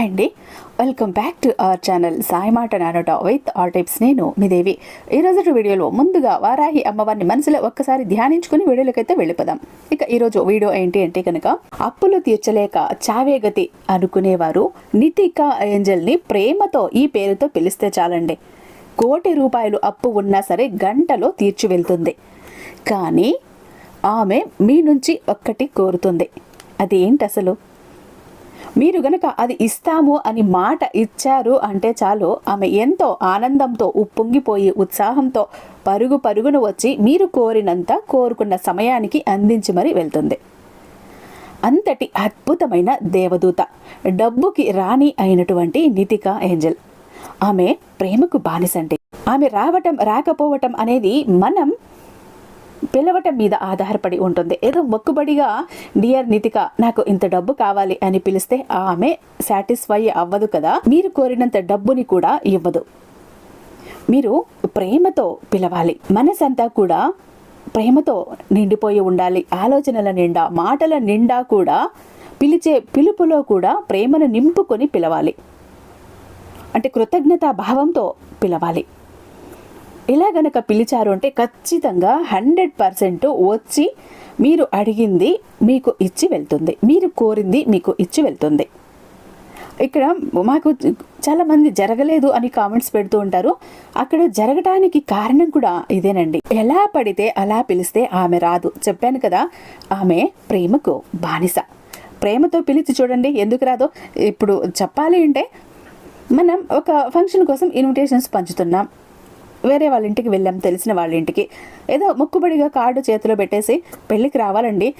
అండి. Welcome back to our channel Sai మాట నానోట విత్ ఆల్ టైప్స్ నేను మీ దేవి. ఈ రోజు వీడియోలో ముందుగా వారాహి అమ్మవారిని మనసులో ఒక్కసారి ధ్యానించుకుని వీడియోలకైతే వెళ్ళిపోదాం. ఇక ఈరోజు వీడియో ఏంటి అంటే కనుక అప్పులు తీర్చలేక చావే గతి అనుకునేవారు నితికా ఏంజల్ని ప్రేమతో ఈ పేరుతో పిలిస్తే చాలండి. కోటి రూపాయలు అప్పు ఉన్నా సరే గంటలో తీర్చి వెళ్తుంది. కానీ ఆమె మీ నుంచి ఒక్కటి కోరుతుంది. అది ఏంటి అసలు? మీరు గనక అది ఇస్తాము అని మాట ఇచ్చారు అంటే చాలు. ఆమె ఎంతో ఆనందంతో ఉప్పొంగిపోయి ఉత్సాహంతో పరుగు పరుగున వచ్చి మీరు కోరినంత కోరుకున్న సమయానికి అందించి మరి వెళ్తుంది. అంతటి అద్భుతమైన దేవదూత డబ్బుకి రాణి అయినటువంటి నితికా ఏంజల్. ఆమె ప్రేమకు బానిసండి ఆమె రావటం రాకపోవటం అనేది మనం పిలవటం మీద ఆధారపడి ఉంటుంది. ఏదో మొక్కుబడిగా డియర్ నితిక నాకు ఇంత డబ్బు కావాలి అని పిలిస్తే ఆమె సాటిస్ఫై అవ్వదు కదా. మీరు కోరినంత డబ్బుని కూడా ఇవ్వదు. మీరు ప్రేమతో పిలవాలి. మనసంతా కూడా ప్రేమతో నిండిపోయి ఉండాలి. ఆలోచనల నిండా మాటల నిండా కూడా పిలిచే పిలుపులో కూడా ప్రేమను నింపుకొని పిలవాలి. అంటే కృతజ్ఞతా భావంతో పిలవాలి. ఇలా గనక పిలిచారు అంటే ఖచ్చితంగా హండ్రెడ్ పర్సెంట్ వచ్చి మీరు అడిగింది మీకు ఇచ్చి వెళ్తుంది. మీరు కోరింది మీకు ఇచ్చి వెళ్తుంది. ఇక్కడ మాకు చాలామంది జరగలేదు అని కామెంట్స్ పెడుతూ ఉంటారు. అక్కడ జరగటానికి కారణం కూడా ఇదేనండి. ఎలా పడితే అలా పిలిస్తే ఆమె రాదు. చెప్పాను కదా ఆమె ప్రేమకు బానిస. ప్రేమతో పిలిచి చూడండి ఎందుకు రాదో. ఇప్పుడు చెప్పాలి అంటే మనం ఒక ఫంక్షన్ కోసం ఇన్విటేషన్స్ పంచుతున్నాం. వేరే వాళ్ళ ఇంటికి వెళ్ళాం తెలిసిన వాళ్ళ ఇంటికి. ఏదో మొక్కుబడిగా కార్డు చేతిలో పెట్టేసి పెళ్ళికి రావాలండి.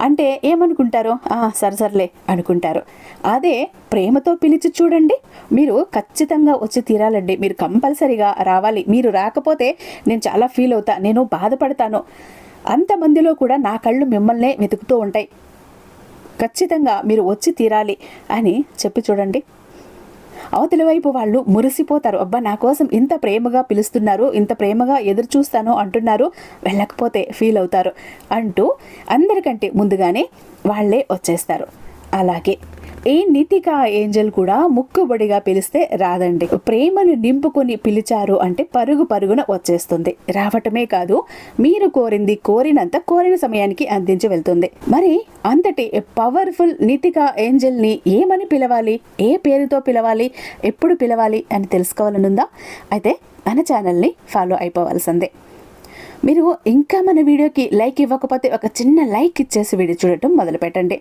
అంటే ఏమనుకుంటారు? సరే సర్లే అనుకుంటారు. అదే ప్రేమతో పిలిచి చూడండి. మీరు ఖచ్చితంగా వచ్చి తీరాలండి. మీరు కంపల్సరీగా రావాలి. మీరు రాకపోతే నేను చాలా ఫీల్ అవుతా. నేను బాధపడతాను. అంతమందిలో కూడా నా కళ్ళు మిమ్మల్నే వెతుకుతూ ఉంటాయి. ఖచ్చితంగా మీరు వచ్చి తీరాలి అని చెప్పి చూడండి. అవతలి వైపు వాళ్ళు మురిసిపోతారు. అబ్బా నా కోసం ఇంత ప్రేమగా పిలుస్తున్నారు ఇంత ప్రేమగా ఎదురు చూస్తాను అంటున్నారు. వెళ్ళకపోతే ఫీల్ అవుతారు అంటూ అందరికంటే ముందుగానే వాళ్ళే వచ్చేస్తారు. అలాగే ఈ నితికా ఏంజల్ కూడా ముక్కుబడిగా పిలిస్తే రాదండి. ప్రేమను నింపుకొని పిలిచారు అంటే పరుగు పరుగున వచ్చేస్తుంది. రావటమే కాదు మీరు కోరింది కోరినంత కోరిన సమయానికి అందించి వెళ్తుంది. మరి అంతటి పవర్ఫుల్ నితికా ఏంజల్ని ఏమని పిలవాలి? ఏ పేరుతో పిలవాలి? ఎప్పుడు పిలవాలి అని తెలుసుకోవాలనుందా? అయితే మన ఛానల్ని ఫాలో అయిపోవాల్సిందే. మీరు ఇంకా మన వీడియోకి లైక్ ఇవ్వకపోతే ఒక చిన్న లైక్ ఇచ్చేసి వీడియో చూడటం మొదలు పెట్టండి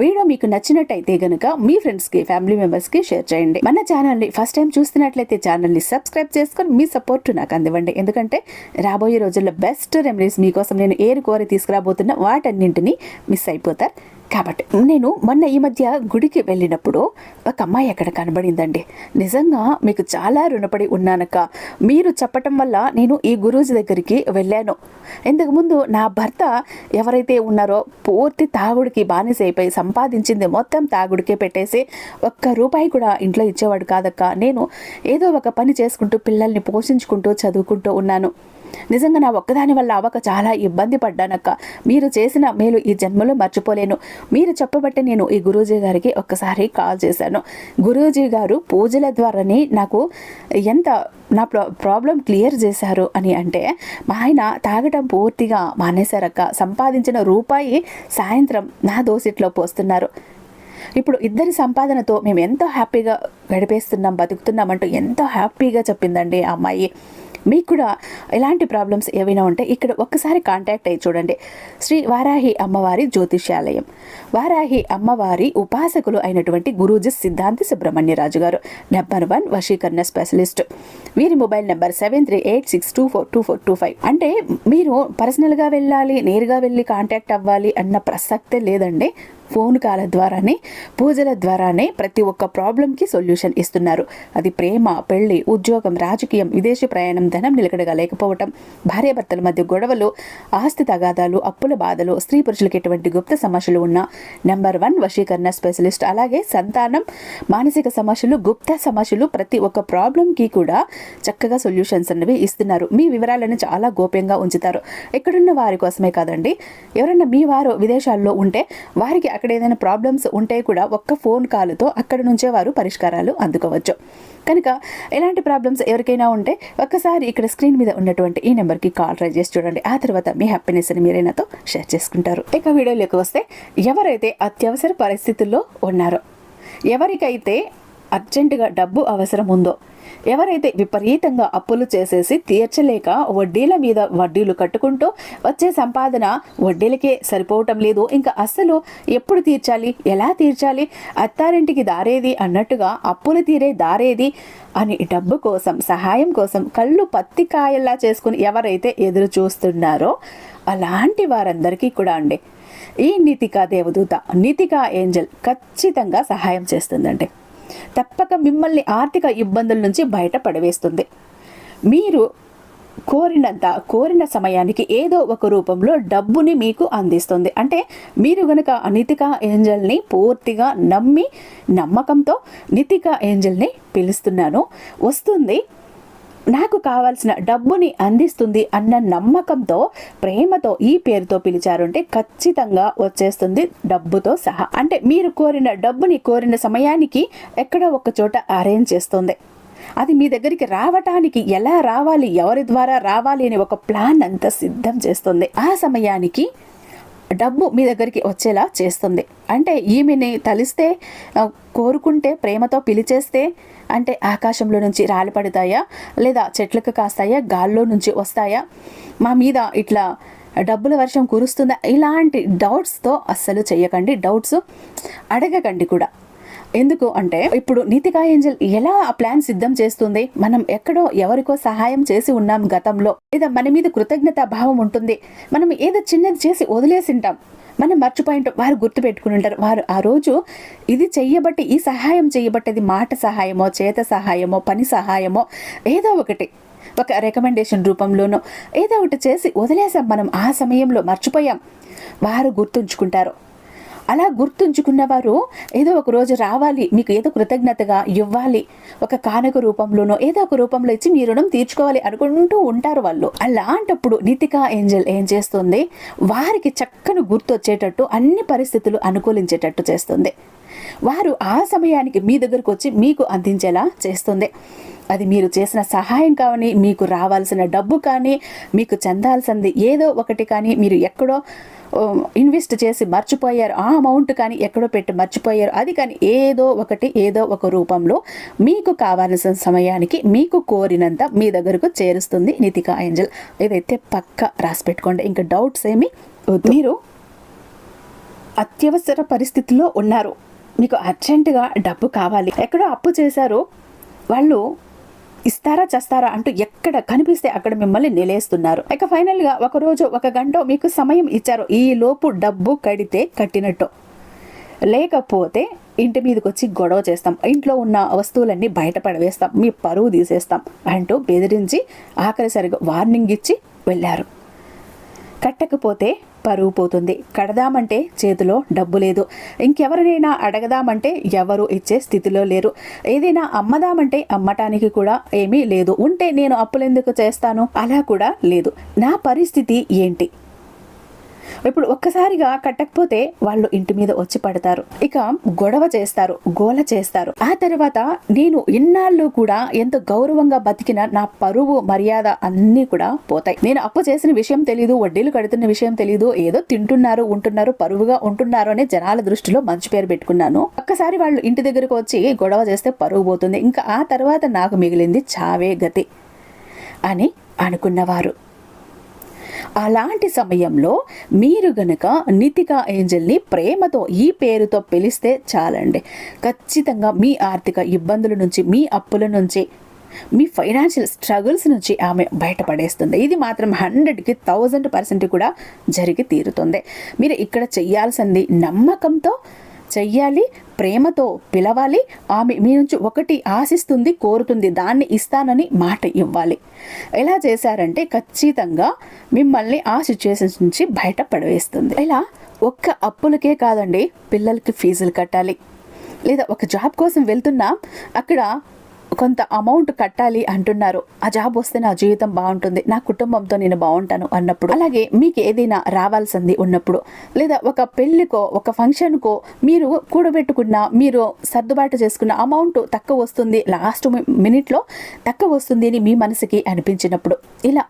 వీడియో మీకు నచ్చినట్టయితే గనుక మీ ఫ్రెండ్స్కి ఫ్యామిలీ మెంబర్స్కి షేర్ చేయండి. మన ఛానల్ని ఫస్ట్ టైం చూస్తున్నట్లయితే ఛానల్ని సబ్స్క్రైబ్ చేసుకొని మీ సపోర్ట్ నాకు అందివ్వండి. ఎందుకంటే రాబోయే రోజుల్లో బెస్ట్ రెమెడీస్ మీకోసం నేను ఏరు కోరి తీసుకురాబోతున్న వాటన్నింటినీ మిస్ అయిపోతారు. కాబట్టి నేను మొన్న ఈ మధ్య గుడికి వెళ్ళినప్పుడు ఒక అమ్మాయి అక్కడ కనబడిందండి. నిజంగా మీకు చాలా రుణపడి ఉన్నానక్క. మీరు చెప్పటం వల్ల నేను ఈ గురూజీ దగ్గరికి వెళ్ళాను. ఇంతకుముందు నా భర్త ఎవరైతే ఉన్నారో పూర్తి తాగుడికి బానిసైపోయి సంపాదించింది మొత్తం తాగుడికే పెట్టేసి ఒక్క రూపాయి కూడా ఇంట్లో ఇచ్చేవాడు కాదక్క. నేను ఏదో ఒక పని చేసుకుంటూ పిల్లల్ని పోషించుకుంటూ చదువుకుంటూ ఉన్నాను. నిజంగా నా ఒక్కదాని వల్ల అవక చాలా ఇబ్బంది పడ్డానక్క. మీరు చేసిన మేలు ఈ జన్మలో మర్చిపోలేను. మీరు చెప్పబట్టి నేను ఈ గురూజీ గారికి ఒక్కసారి కాల్ చేశాను. గురూజీ గారు పూజల ద్వారానే నాకు ఎంత నా ప్రా ప్రాబ్లం క్లియర్ చేశారు అని అంటే మా ఆయన తాగటం పూర్తిగా మానేశారక్క. సంపాదించిన రూపాయి సాయంత్రం నా దోసిట్లో పోస్తున్నారు. ఇప్పుడు ఇద్దరి సంపాదనతో మేము ఎంతో హ్యాపీగా గడిపేస్తున్నాం బతుకుతున్నామంటూ ఎంతో హ్యాపీగా చెప్పిందండి ఆ అమ్మాయి. మీకు కూడా ఎలాంటి ప్రాబ్లమ్స్ ఏవైనా ఉంటే ఇక్కడ ఒక్కసారి కాంటాక్ట్ అయ్యి చూడండి. శ్రీ వారాహి అమ్మవారి జ్యోతిష్యాలయం. వారాహి అమ్మవారి ఉపాసకులు అయినటువంటి గురూజీ సిద్ధాంతి సుబ్రహ్మణ్యరాజు గారు నెంబర్ వన్ వశీకరణ స్పెషలిస్ట్. వీరి mobile number seven three eight six two four two four two five. అంటే మీరు పర్సనల్గా వెళ్ళాలి నేరుగా వెళ్ళి కాంటాక్ట్ అవ్వాలి అన్న ప్రసక్తే లేదండి. ఫోన్ కాల ద్వారానే పూజల ద్వారానే ప్రతి ఒక్క ప్రాబ్లంకి సొల్యూషన్ ఇస్తున్నారు. అది ప్రేమ పెళ్ళి ఉద్యోగం రాజకీయం విదేశీ ప్రయాణం ధనం నిలకడగా లేకపోవటం. భార్యాభర్తల మధ్య గొడవలు ఆస్తి తగాదాలు అప్పుల బాధలు స్త్రీ పురుషులకి ఎటువంటి గుప్త సమస్యలు ఉన్న నెంబర్ వన్ వశీకరణ స్పెషలిస్ట్. అలాగే సంతానం మానసిక సమస్యలు గుప్త సమస్యలు ప్రతి ఒక్క ప్రాబ్లంకి కూడా చక్కగా సొల్యూషన్స్ అనేవి ఇస్తున్నారు. మీ వివరాలను చాలా గోప్యంగా ఉంచుతారు. ఎక్కడున్న వారి కోసమే కాదండి. ఎవరన్నా మీ వారు విదేశాల్లో ఉంటే వారికి అక్కడ ఏదైనా ప్రాబ్లమ్స్ ఉంటే కూడా ఒక్క ఫోన్ కాల్తో అక్కడ నుంచే వారు పరిష్కారాలు అందుకోవచ్చు. కనుక ఎలాంటి ప్రాబ్లమ్స్ ఎవరికైనా ఉంటే ఒక్కసారి ఇక్కడ స్క్రీన్ మీద ఉన్నటువంటి ఈ నెంబర్కి కాల్ ట్రై చేసి చూడండి. ఆ తర్వాత మీ హ్యాపీనెస్ని మీరే నాతో షేర్ చేసుకుంటారు. ఇక వీడియోలోకి వస్తే ఎవరైతే అత్యవసర పరిస్థితుల్లో ఉన్నారో ఎవరికైతే అర్జెంటుగా డబ్బు అవసరం ఉందో ఎవరైతే విపరీతంగా అప్పులు చేసేసి తీర్చలేక వడ్డీల మీద వడ్డీలు కట్టుకుంటూ వచ్చే సంపాదన వడ్డీలకే సరిపోవటం లేదు ఇంకా అస్సలు ఎప్పుడు తీర్చాలి ఎలా తీర్చాలి అత్తారింటికి దారేది అన్నట్టుగా అప్పులు తీరే దారేది అని డబ్బు కోసం సహాయం కోసం కళ్ళు పత్తికాయల్లా చేసుకుని ఎవరైతే ఎదురు చూస్తున్నారో అలాంటి వారందరికీ కూడా అండి. ఈ నితికా దేవదూత నితికా ఏంజల్ ఖచ్చితంగా సహాయం చేస్తుందండి. తప్పక మిమ్మల్ని ఆర్థిక ఇబ్బందుల నుంచి బయట పడవేస్తుంది. మీరు కోరినంత కోరిన సమయానికి ఏదో ఒక రూపంలో డబ్బుని మీకు అందిస్తుంది. అంటే మీరు గనక నితిక ఏంజల్ని పూర్తిగా నమ్మి నమ్మకంతో నితికా ఏంజల్ని పిలుస్తున్నాను వస్తుంది. నాకు కావాల్సిన డబ్బుని అందిస్తుంది అన్న నమ్మకంతో ప్రేమతో ఈ పేరుతో పిలిచారంటే ఖచ్చితంగా వచ్చేస్తుంది డబ్బుతో సహా. అంటే మీరు కోరిన డబ్బుని కోరిన సమయానికి ఎక్కడ ఒక చోట అరేంజ్ చేస్తుంది. అది మీ దగ్గరికి రావటానికి ఎలా రావాలి ఎవరి ద్వారా రావాలి అనే ఒక ప్లాన్ అంతా సిద్ధం చేస్తుంది. ఆ సమయానికి డబ్బు మీ దగ్గరికి వచ్చేలా చేస్తుంది. అంటే ఈమెని తలిస్తే కోరుకుంటే ప్రేమతో పిలిచేస్తే అంటే ఆకాశంలో నుంచి రాలి పడతాయా? లేదా చెట్లకు కాస్తాయా? గాల్లో నుంచి వస్తాయా? మా మీద ఇట్లా డబ్బుల వర్షం కురుస్తుందా? ఇలాంటి డౌట్స్తో అస్సలు చేయకండి డౌట్స్ అడగకండి కూడా. ఎందుకు అంటే ఇప్పుడు నీతికా ఏంజల్ ఎలా ఆ ప్లాన్ సిద్ధం చేస్తుంది? మనం ఎక్కడో ఎవరికో సహాయం చేసి ఉన్నాం గతంలో. లేదా మన మీద కృతజ్ఞత భావం ఉంటుంది. మనం ఏదో చిన్నది చేసి వదిలేసింటాం మనం మర్చిపోయింటాం. వారు గుర్తు పెట్టుకుని ఉంటారు. వారు ఆ రోజు ఇది చెయ్యబట్టి ఈ సహాయం చేయబట్టేది మాట సహాయమో చేత సహాయమో పని సహాయమో ఏదో ఒకటి. ఒక రికమెండేషన్ రూపంలోనో ఏదో ఒకటి చేసి వదిలేసాం మనం. ఆ సమయంలో మర్చిపోయాం. వారు గుర్తుంచుకుంటారు. అలా గుర్తుంచుకున్నవారు ఏదో ఒక రోజు రావాలి మీకు ఏదో కృతజ్ఞతగా ఇవ్వాలి ఒక కానక రూపంలోనో ఏదో ఒక రూపంలో ఇచ్చి మీ రుణం తీర్చుకోవాలి అనుకుంటూ ఉంటారు వాళ్ళు. అలాంటప్పుడు నితికా ఏంజల్ ఏం చేస్తుంది? వారికి చక్కని గుర్తు వచ్చేటట్టు అన్ని పరిస్థితులు అనుకూలించేటట్టు చేస్తుంది. వారు ఆ సమయానికి మీ దగ్గరకు వచ్చి మీకు అందించేలా చేస్తుంది. అది మీరు చేసిన సహాయం కానీ మీకు రావాల్సిన డబ్బు కానీ మీకు చెందాల్సింది ఏదో ఒకటి కానీ మీరు ఎక్కడో ఇన్వెస్ట్ చేసి మర్చిపోయారు. ఆ అమౌంట్ కానీ ఎక్కడో పెట్టి మర్చిపోయారు. అది కానీ ఏదో ఒకటి ఏదో ఒక రూపంలో మీకు కావాల్సిన సమయానికి మీకు కోరినంత మీ దగ్గరకు చేరుస్తుంది నితికా ఏంజల్. ఇదైతే పక్క రాసి పెట్టుకోండి ఇంకా డౌట్స్ ఏమి మీరు అత్యవసర పరిస్థితిలో ఉన్నారు. మీకు అర్జెంటుగా డబ్బు కావాలి. ఎక్కడో అప్పు చేశారు. వాళ్ళు ఇస్తారా చేస్తారా అంటూ ఎక్కడ కనిపిస్తే అక్కడ మిమ్మల్ని నిలేస్తున్నారు. ఇక ఫైనల్గా ఒక రోజు ఒక గంట మీకు సమయం ఇచ్చారు. ఈ లోపు డబ్బు కడితే కట్టినట్టు. లేకపోతే ఇంటి మీదకి వచ్చి గొడవ చేస్తాం. ఇంట్లో ఉన్న వస్తువులన్నీ బయట పడవేస్తాం. మీ పరువు తీసేస్తాం అంటూ బెదిరించి ఆఖరిసరిగా వార్నింగ్ ఇచ్చి వెళ్ళారు. కట్టకపోతే పరువు పోతుంది. కడదామంటే చేతిలో డబ్బు లేదు. ఇంకెవరినైనా అడగదామంటే ఎవరు ఇచ్చే స్థితిలో లేరు. ఏదైనా అమ్మదామంటే అమ్మటానికి కూడా ఏమీ లేదు. ఉంటే నేను అప్పులెందుకు చేస్తాను? అలా కూడా లేదు. నా పరిస్థితి ఏంటి? ఇప్పుడు ఒక్కసారిగా కట్టకపోతే వాళ్ళు ఇంటి మీద వచ్చి పడతారు. ఇక గొడవ చేస్తారు గోల చేస్తారు. ఆ తర్వాత నేను ఇన్నాళ్ళు కూడా ఎంత గౌరవంగా బతికిన నా పరువు మర్యాద అన్నీ కూడా పోతాయి. నేను అప్పు చేసిన విషయం తెలియదు వడ్డీలు కడుతున్న విషయం తెలియదు ఏదో తింటున్నారు ఉంటున్నారు పరువుగా ఉంటున్నారు అనే జనాల దృష్టిలో మంచి పేరు పెట్టుకున్నాను. ఒక్కసారి వాళ్ళు ఇంటి దగ్గరకు వచ్చి గొడవ చేస్తే పరువు పోతుంది. ఇంకా ఆ తర్వాత నాకు మిగిలింది చావే గతి అని అనుకున్నవారు. అలాంటి సమయంలో మీరు గనక నితికా ఏంజల్ని ప్రేమతో ఈ పేరుతో పిలిస్తే చాలండి. ఖచ్చితంగా మీ ఆర్థిక ఇబ్బందుల నుంచి మీ అప్పుల నుంచి మీ ఫైనాన్షియల్ స్ట్రగుల్స్ నుంచి ఆమె బయటపడేస్తుంది. ఇది మాత్రం హండ్రెడ్కి థౌజండ్ పర్సెంట్ కూడా జరిగి తీరుతుంది. మీరు ఇక్కడ చేయాల్సింది నమ్మకంతో చెయ్యాలి ప్రేమతో పిలవాలి ఆమె మీ నుంచి ఒకటి ఆశిస్తుంది కోరుతుంది దాన్ని ఇస్తానని మాట ఇవ్వాలి. ఎలా చేశారంటే ఖచ్చితంగా మిమ్మల్ని ఆ సిచ్యువేషన్స్ నుంచి బయట పడవేస్తుంది. ఇలా ఒక్క అప్పులకే కాదండి పిల్లలకి ఫీజులు కట్టాలి. లేదా ఒక జాబ్ కోసం వెళ్తున్నా అక్కడ కొంత అమౌంట్ కట్టాలి అంటున్నారు. ఆ జాబ్ వస్తే నా జీవితం బాగుంటుంది. నా కుటుంబంతో నేను బాగుంటాను అన్నప్పుడు. అలాగే మీకు ఏదైనా రావాల్సింది ఉన్నప్పుడు. లేదా ఒక పెళ్ళికో ఒక ఫంక్షన్కో మీరు కూడబెట్టుకున్న మీరు సర్దుబాటు చేసుకున్న అమౌంట్ తక్కువ వస్తుంది. లాస్ట్ మినిట్లో తక్కువ వస్తుంది అని మీ మనసుకి అనిపించినప్పుడు. ఇలా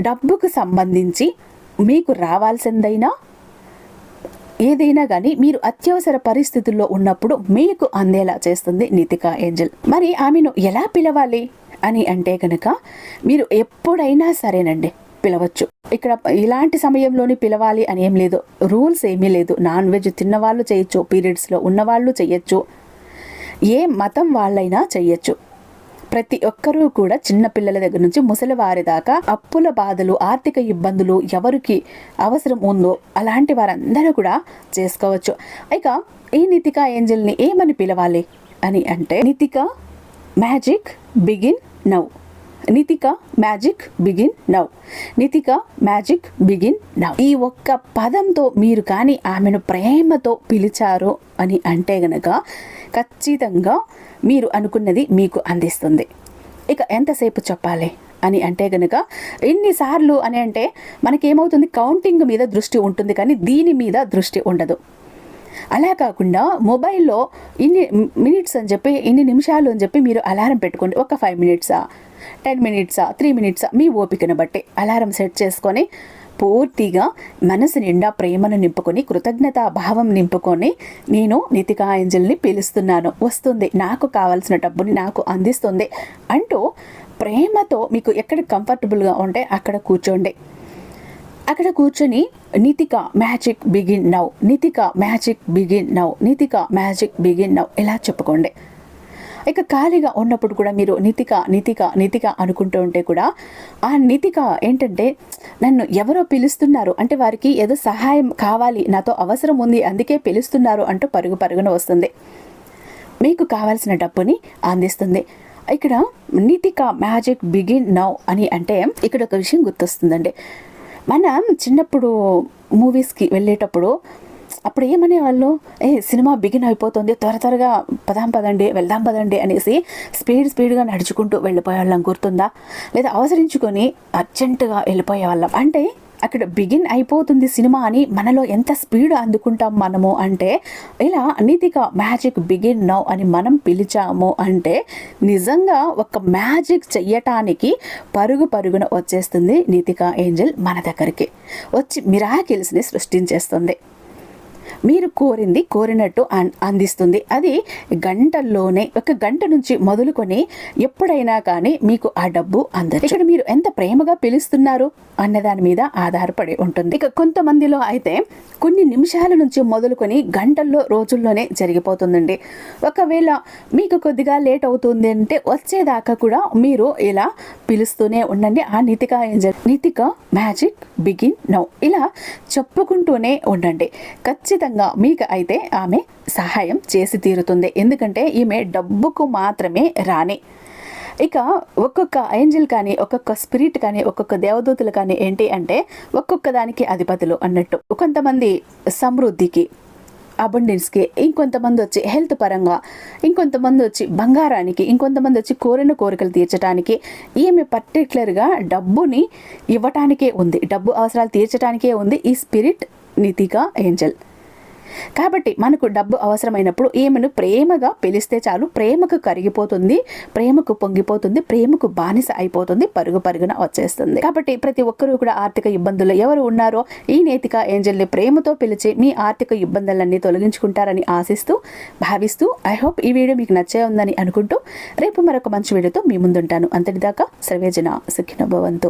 డబ్బుకు సంబంధించి మీకు రావాల్సిందైనా ఏదైనా కానీ మీరు అత్యవసర పరిస్థితుల్లో ఉన్నప్పుడు మీకు అందేలా చేస్తుంది నితికా ఏంజల్. మరి ఆమెను ఎలా పిలవాలి? అని అంటే కనుక మీరు ఎప్పుడైనా సరేనండి పిలవచ్చు. ఇక్కడ ఇలాంటి సమయంలోని పిలవాలి అని ఏం లేదు. రూల్స్ ఏమీ లేదు. నాన్ వెజ్ తిన్నవాళ్ళు చేయొచ్చు పీరియడ్స్లో ఉన్నవాళ్ళు చేయొచ్చు. ఏ మతం వాళ్ళైనా చెయ్యొచ్చు ప్రతి ఒక్కరూ కూడా చిన్న పిల్లల దగ్గర నుంచి ముసలి వారి దాకా అప్పుల బాధలు ఆర్థిక ఇబ్బందులు ఎవరికి అవసరం ఉందో అలాంటి వారందరూ కూడా చేసుకోవచ్చు. ఇక ఈ నితిక ఏంజల్ని ఏమని పిలవాలి అని అంటే Nitika magic begin now. Nitika magic begin now. Nitika magic begin now. ఈ ఒక్క పదంతో మీరు కానీ ఆమెను ప్రేమతో పిలిచారు అని అంటే గనక ఖచ్చితంగా మీరు అనుకున్నది మీకు అందిస్తుంది. ఇక ఎంతసేపు చెప్పాలి? అని అంటే గనుక ఎన్నిసార్లు అని అంటే మనకేమవుతుంది? కౌంటింగ్ మీద దృష్టి ఉంటుంది కానీ దీని మీద దృష్టి ఉండదు. అలా కాకుండా మొబైల్లో ఇన్ని మినిట్స్ అని చెప్పి ఇన్ని నిమిషాలు అని చెప్పి మీరు అలారం పెట్టుకోండి. ఒక ఫైవ్ మినిట్సా? టెన్ మినిట్సా? త్రీ మినిట్సా? మీ ఓపికను బట్టి అలారం సెట్ చేసుకొని పూర్తిగా మనసు నిండా ప్రేమను నింపుకొని కృతజ్ఞతా భావం నింపుకొని నేను నితికా ఏంజల్ని పిలుస్తున్నాను. వస్తుంది. నాకు కావాల్సిన డబ్బుని నాకు అందిస్తుంది అంటూ ప్రేమతో మీకు ఎక్కడ కంఫర్టబుల్గా ఉంటే అక్కడ కూర్చోండి. అక్కడ కూర్చొని Nitika magic begin now. Nitika magic begin now. Nitika magic begin now. ఇలా చెప్పుకోండి. ఇక ఖాళీగా ఉన్నప్పుడు కూడా మీరు నితిక నితిక నితిక అనుకుంటూ ఉంటే కూడా ఆ నితిక ఏంటంటే నన్ను ఎవరో పిలుస్తున్నారు. అంటే వారికి ఏదో సహాయం కావాలి నాతో అవసరం ఉంది అందుకే పిలుస్తున్నారు అంటూ పరుగు పరుగున వస్తుంది. మీకు కావాల్సిన డబ్బుని అందిస్తుంది. ఇక్కడ నితిక మ్యాజిక్ బిగిన్ నౌ అని అంటే ఇక్కడ ఒక విషయం గుర్తొస్తుందండి. మనం చిన్నప్పుడు మూవీస్కి వెళ్ళేటప్పుడు అప్పుడు ఏమనే వాళ్ళు ఏ సినిమా బిగిన్ అయిపోతుంది త్వర త్వరగా పదాం పదండి వెళ్దాం పదండి అనేసి స్పీడ్ స్పీడ్గా నడుచుకుంటూ వెళ్ళిపోయే వాళ్ళం గుర్తుందా? లేదా అవసరించుకొని అర్జెంటుగా వెళ్ళిపోయే వాళ్ళం అంటే అక్కడ బిగిన్ అయిపోతుంది సినిమా అని మనలో ఎంత స్పీడ్ అందుకుంటాం మనము అంటే ఇలా నీతిక మ్యాజిక్ బిగిన్ నౌ అని మనం పిలిచాము అంటే నిజంగా ఒక మ్యాజిక్ చెయ్యటానికి పరుగు పరుగున వచ్చేస్తుంది నీతిక ఏంజల్ మన దగ్గరికి. వచ్చి మిరాకిల్స్ని సృష్టించేస్తుంది. మీరు కోరింది కోరినట్టు అందిస్తుంది. అది గంటల్లోనే ఒక గంట నుంచి మొదలుకొని ఎప్పుడైనా కానీ మీకు ఆ డబ్బు అందదు. ఇక్కడ మీరు ఎంత ప్రేమగా పిలుస్తున్నారు అన్న దాని మీద ఆధారపడి ఉంటుంది. ఇక కొంతమందిలో అయితే కొన్ని నిమిషాల నుంచి మొదలుకొని గంటల్లో రోజుల్లోనే జరిగిపోతుందండి. ఒకవేళ మీకు కొద్దిగా లేట్ అవుతుంది అంటే వచ్చేదాకా కూడా మీరు ఇలా పిలుస్తూనే ఉండండి. ఆ Nitika Nitika magic begin now. ఇలా చెప్పుకుంటూనే ఉండండి. ఖచ్చితంగా ఖచ్చితంగా మీకు అయితే ఆమె సహాయం చేసి తీరుతుంది. ఎందుకంటే ఈమె డబ్బుకు మాత్రమే రాని ఇక ఒక్కొక్క ఏంజిల్ కానీ ఒక్కొక్క స్పిరిట్ కానీ ఒక్కొక్క దేవదూతులు కానీ ఏంటి అంటే ఒక్కొక్క దానికి అధిపతులు అన్నట్టు. కొంతమంది సమృద్ధికి అబండెన్స్కి ఇంకొంతమంది వచ్చి హెల్త్ పరంగా ఇంకొంతమంది వచ్చి బంగారానికి ఇంకొంతమంది వచ్చి కోరిన కోరికలు తీర్చడానికి ఈమె పర్టికులర్గా డబ్బుని ఇవ్వటానికే ఉంది. డబ్బు అవసరాలు తీర్చడానికే ఉంది ఈ స్పిరిట్ నితిగా ఏంజల్. కాబట్టి మనకు డబ్బు అవసరమైనప్పుడు ఈమెను ప్రేమగా పిలిస్తే చాలు ప్రేమకు కరిగిపోతుంది ప్రేమకు పొంగిపోతుంది ప్రేమకు బానిస అయిపోతుంది పరుగు పరుగున వచ్చేస్తుంది. కాబట్టి ప్రతి ఒక్కరూ కూడా ఆర్థిక ఇబ్బందులు ఎవరు ఉన్నారో ఈ నేతిక ఏంజల్ని ప్రేమతో పిలిచి మీ ఆర్థిక ఇబ్బందులన్నీ తొలగించుకుంటారని ఆశిస్తూ భావిస్తూ ఐ హోప్ ఈ వీడియో మీకు నచ్చే ఉందని అనుకుంటూ రేపు మరొక మంచి వీడియోతో మీ ముందుంటాను. అంతటిదాకా సర్వేజన సుఖిన భవంతు.